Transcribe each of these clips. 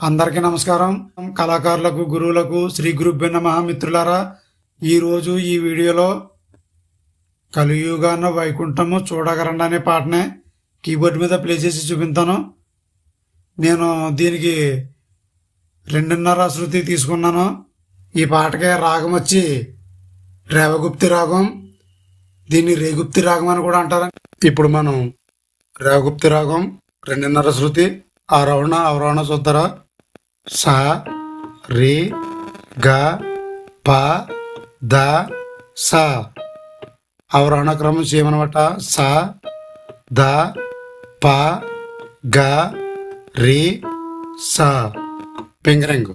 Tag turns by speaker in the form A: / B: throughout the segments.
A: అందరికీ నమస్కారం. కళాకారులకు గురువులకు శ్రీ గురుభ్య నమ మిత్రులారా ఈరోజు ఈ వీడియోలో కలియుగాన వైకుంఠము చూడగరండి అనే పాటనే కీబోర్డ్ మీద ప్లే చేసి చూపించాను నేను దీనికి రెండున్నర శృతి తీసుకున్నాను. ఈ పాటకే రాగం వచ్చి రేవగుప్తి రాగం దీన్ని రేగుప్తి రాగం అని కూడా అంటారు. ఇప్పుడు మనం రేవగుప్తి రాగం రెండున్నర శృతి ఆరోహణ అవరోహణ చూద్దరా. సా రి గ ప ద స. అవరోహణ క్రమం చేయమనమాట స ద ప గ రి స. పింగరింగ్.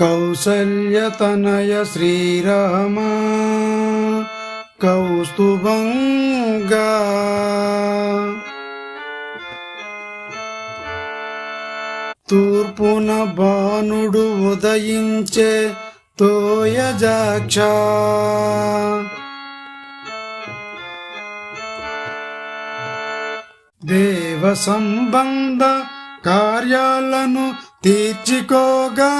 A: కౌసల్యతనయ శ్రీరామ కౌస్తుభంగా తూర్పున బాణుడు ఉదయించే తోయజాక్ష. దేవ సంబంధ కార్యాలను తీర్చుకోగా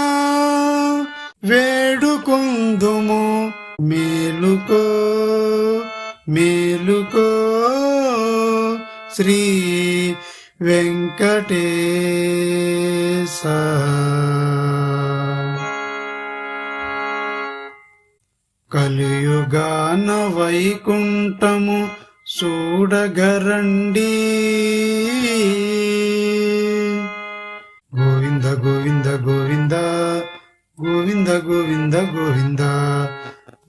A: వేడుకుందుము. మేలుకో మేలుకో శ్రీ వెంకటేశ. కలియుగాన వైకుంఠము చూడగరండి. గోవింద గోవింద గోవింద గోవింద గోవింద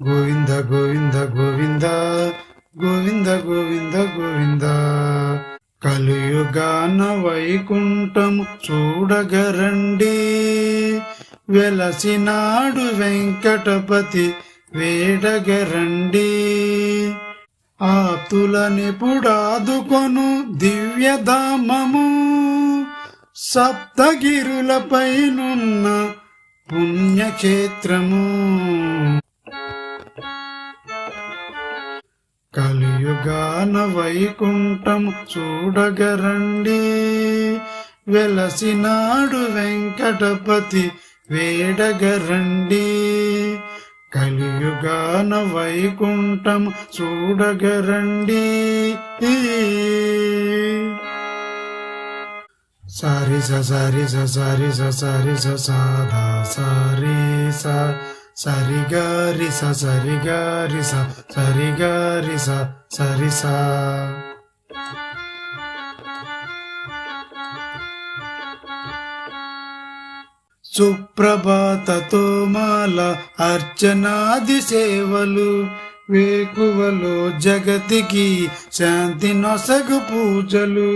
A: గోవింద గోవింద గోవింద గోవింద గోవింద గోవింద గోవింద కలియుగాన వైకుంఠము చూడగరండి వెలసినాడు వెంకటపతి వేడగరండి ఆప్తులనిపుడాదుకొను దివ్యధామము సప్తగిరులపైనున్న పుణ్యక్షేత్రము. కలియుగాన వైకుంఠం చూడగరండి. వెలసినాడు వెంకటపతి వేడగరండి. కలియుగాన వైకుంఠం చూడగరండి. సారి స సారి స సారి స సారి స సారి సా సరి గారి స సరి గారి స సరి గారి స సరి సా సుప్రభాతతో మాల అర్చనాది సేవలు వేకువలో జగతికి శాంతి నొసగు పూజలు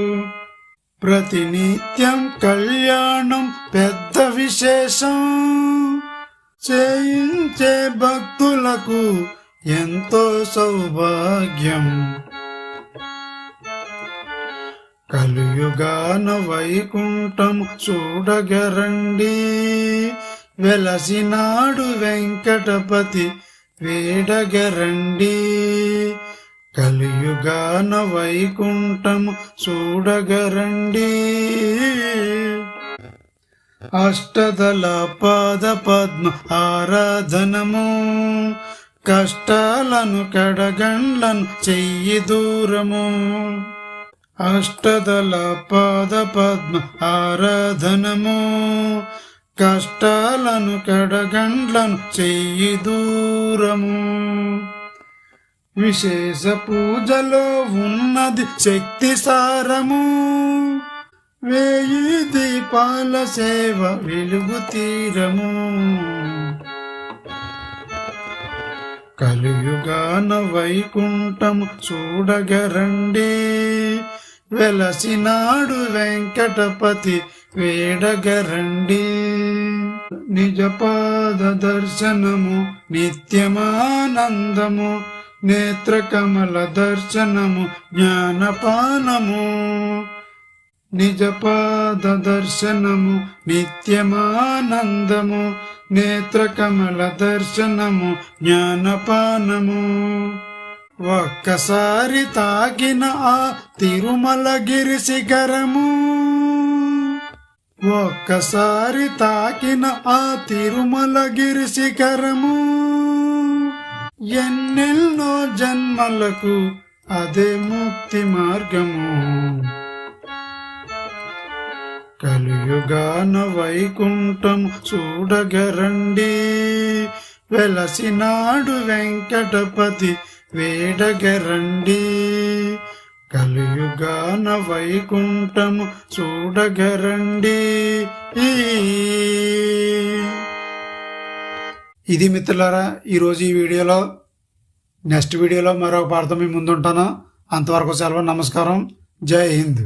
A: ప్రతినిత్యం కళ్యాణం పెద్ద విశేషం. చేయించే భక్తులకు ఎంతో సౌభాగ్యం. కలియుగాన వైకుంఠం చూడగరండి. వెలసినాడు వెంకటపతి వేడగరండి. కలియుగాన వైకుంఠం చూడగరండి. అష్టదల పాద పద్మ ఆరాధనము కష్టాలను కడగండ్లను చెయ్యి దూరము. అష్టదల పాద పద్మ ఆరాధనము కష్టాలను కడగండ్లను చెయ్యి దూరము. విశేష పూజలో ఉన్నది శక్తి సారము. వేయి దీపాల సేవ వెలుగు తీరము. కలియుగాన వైకుంఠము చూడగరండి. వెలసినాడు వెంకటపతి వేడగరండి. నిజపాద దర్శనము నిత్యమానందము. నేత్రకమల దర్శనము జ్ఞానపానము. నిజపాద దర్శనము నిత్యమానందము. నేత్రకమల దర్శనము జ్ఞానపానము. ఒక్కసారి తాకిన ఆ తిరుమలగిరి శిఖరము. ఒక్కసారి తాకిన ఆ తిరుమలగిరి శిఖరము. ఎన్నెన్నో జన్మలకు అదే ముక్తి మార్గము. కలియుగాన వైకుంఠం చూడగరండి. వెలసినాడు వెంకటపతి వేడగరండి. కలియుగాన వైకుంఠము చూడగరండి. ఇది మిత్రులారా ఈరోజు ఈ వీడియోలో నెక్స్ట్ వీడియోలో మరో పాటతో మీ ముందుంటాను. అంతవరకు సెలవు నమస్కారం. జై హింద్.